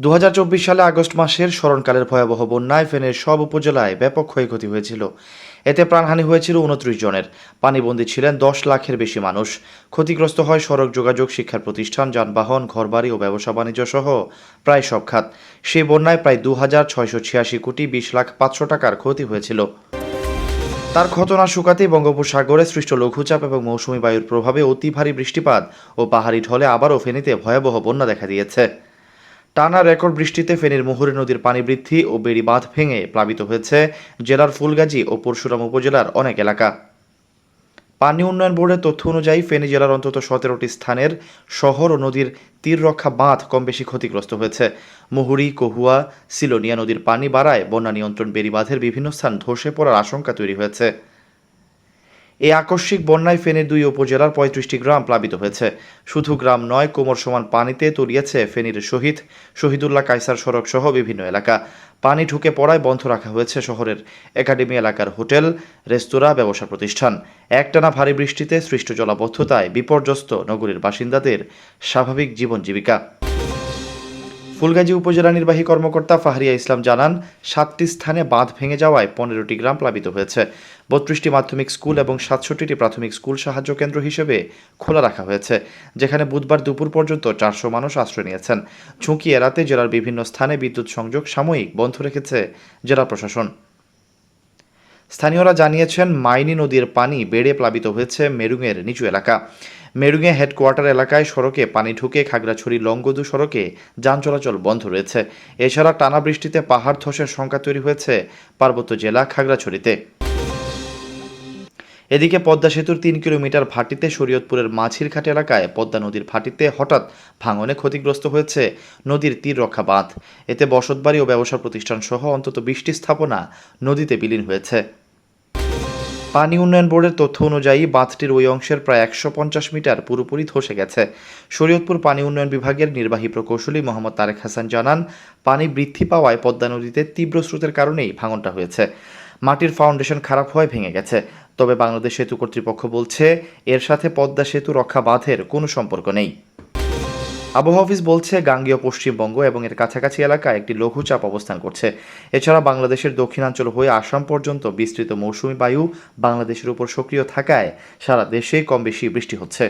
দু হাজার চব্বিশ সালে আগস্ট মাসের স্মরণকালের ভয়াবহ বন্যায় ফেনের সব উপজেলায় ব্যাপক ক্ষয়ক্ষতি হয়েছিল। এতে প্রাণহানি হয়েছিল উনত্রিশ জনের। পানিবন্দী ছিলেন দশ লাখের বেশি মানুষ। ক্ষতিগ্রস্ত হয় সড়ক যোগাযোগ, শিক্ষার প্রতিষ্ঠান, যানবাহন, ঘরবাড়ি ও ব্যবসা বাণিজ্য সহ প্রায় সব খাত। সেই বন্যায় প্রায় দু হাজার ছয়শো ছিয়াশি কোটি বিশ লাখ পাঁচশো টাকার ক্ষতি হয়েছিল। তার ঘটনা শুকাতেই বঙ্গোপসাগরে সৃষ্ট লঘুচাপ এবং মৌসুমী বায়ুর প্রভাবে অতি ভারী বৃষ্টিপাত ও পাহাড়ি ঢলে আবারও ফেনীতে ভয়াবহ বন্যা দেখা দিয়েছে। টানা রেকর্ড বৃষ্টিতে ফেনীর মুহুরী নদীর পানি বৃদ্ধি ও বেড়ি বাঁধ ভেঙে প্লাবিত হয়েছে জেলার ফুলগাজী ও পরশুরাম উপজেলার অনেক এলাকা। পানি উন্নয়ন বোর্ডের তথ্য অনুযায়ী ফেনী জেলার অন্তত সতেরোটি স্থানের শহর ও নদীর তীর রক্ষা বাঁধ কম বেশি ক্ষতিগ্রস্ত হয়েছে। মুহুরী, কহুয়া, সিলোনিয়া নদীর পানি বাড়ায় বন্যা নিয়ন্ত্রণ বেড়ি বাঁধের বিভিন্ন স্থান ধসে পড়ার আশঙ্কা তৈরি হয়েছে। এই আকস্মিক বন্যায় ফেনীর দুই উপজেলার পঁয়ত্রিশটি গ্রাম প্লাবিত হয়েছে। শুধু গ্রাম নয়, কোমর সমান পানিতে তলিয়েছে ফেনীর শহীদ, শহীদুল্লাহ কায়সার সড়ক সহ বিভিন্ন এলাকা। পানি ঢুকে পড়ায় বন্ধ রাখা হয়েছে শহরের একাডেমি এলাকার হোটেল, রেস্তোরাঁ, ব্যবসা প্রতিষ্ঠান। একটানা ভারী বৃষ্টিতে সৃষ্ট জলাবদ্ধতায় বিপর্যস্ত নগরীর বাসিন্দাদের স্বাভাবিক জীবন জীবিকা। ফুলগাজী উপজেলা নির্বাহী কর্মকর্তা ফাহরিয়া ইসলাম জানান, সাতটি স্থানে বাঁধ ভেঙে যাওয়ায় পনেরোটি গ্রাম প্লাবিত হয়েছে। বত্রিশটি মাধ্যমিক স্কুল এবং সাতষট্টিটি প্রাথমিক স্কুল সাহায্য কেন্দ্র হিসেবে খোলা রাখা হয়েছে, যেখানে বুধবার দুপুর পর্যন্ত চারশো মানুষ আশ্রয় নিয়েছেন। ঝুঁকি এড়াতে জেলার বিভিন্ন স্থানে বিদ্যুৎ সংযোগ সাময়িক বন্ধ রেখেছে জেলা প্রশাসন। স্থানীয়রা জানিয়েছেন, মাইনি নদীর পানি বেড়ে প্লাবিত হয়েছে মেরুঙের নিচু এলাকা। মেরুঙে হেডকোয়ার্টার এলাকায় সড়কে পানি ঢুকে খাগড়াছড়ি লংগদু সড়কে যান চলাচল বন্ধ রয়েছে। এছাড়া টানা বৃষ্টিতে পাহাড় ধসের সংখ্যা তৈরি হয়েছে পার্বত্য জেলা খাগড়াছড়িতে। এদিকে পদ্মা সেতুর তিন কিলোমিটার ভাটিতে শরীয়তপুরের মাঝিরঘাট এলাকায় পদ্মা নদীর ভাটিতে হঠাৎ ভাঙনে ক্ষতিগ্রস্ত হয়েছে নদীর তীর রক্ষা বাঁধ। এতে বসতবাড়ি ও ব্যবসা প্রতিষ্ঠান সহ অন্তত বিশটি স্থাপনা নদীতে বিলীন হয়েছে। পানি উন্নয়ন বোর্ডের তথ্য অনুযায়ী বাঁধটির ওই অংশের প্রায় একশো পঞ্চাশ মিটার পুরোপুরি ধসে গেছে। শরীয়তপুর পানি উন্নয়ন বিভাগের নির্বাহী প্রকৌশলী মোহাম্মদ তারেক হাসান জানান, পানি বৃদ্ধি পাওয়ায় পদ্মা নদীতে তীব্র স্রোতের কারণেই ভাঙনটা হয়েছে। মাটির ফাউন্ডেশন খারাপ হয়ে ভেঙে গেছে। তবে বাংলাদেশ সেতু কর্তৃপক্ষ বলছে, এর সাথে পদ্মা সেতু রক্ষা বাঁধের কোনো সম্পর্ক নেই। আবহাওয়া অফিস বলছে, গাঙ্গীয় পশ্চিমবঙ্গ এবং এর কাছাকাছি এলাকায় একটি লঘুচাপ অবস্থান করছে। এছাড়া বাংলাদেশের দক্ষিণাঞ্চল হয়ে আসাম পর্যন্ত বিস্তৃত মৌসুমী বায়ু বাংলাদেশের উপর সক্রিয় থাকায় সারা দেশে কম বেশি বৃষ্টি হচ্ছে।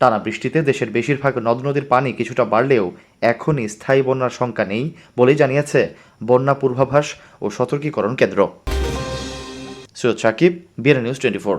টানা বৃষ্টিতে দেশের বেশিরভাগ নদ নদীর পানি কিছুটা বাড়লেও এখনই স্থায়ী বন্যার শঙ্কা নেই বলেই জানিয়েছে বন্যা পূর্বাভাস ও সতর্কীকরণ কেন্দ্র। সৈয়দ সাকিব বিয়ার news twenty four.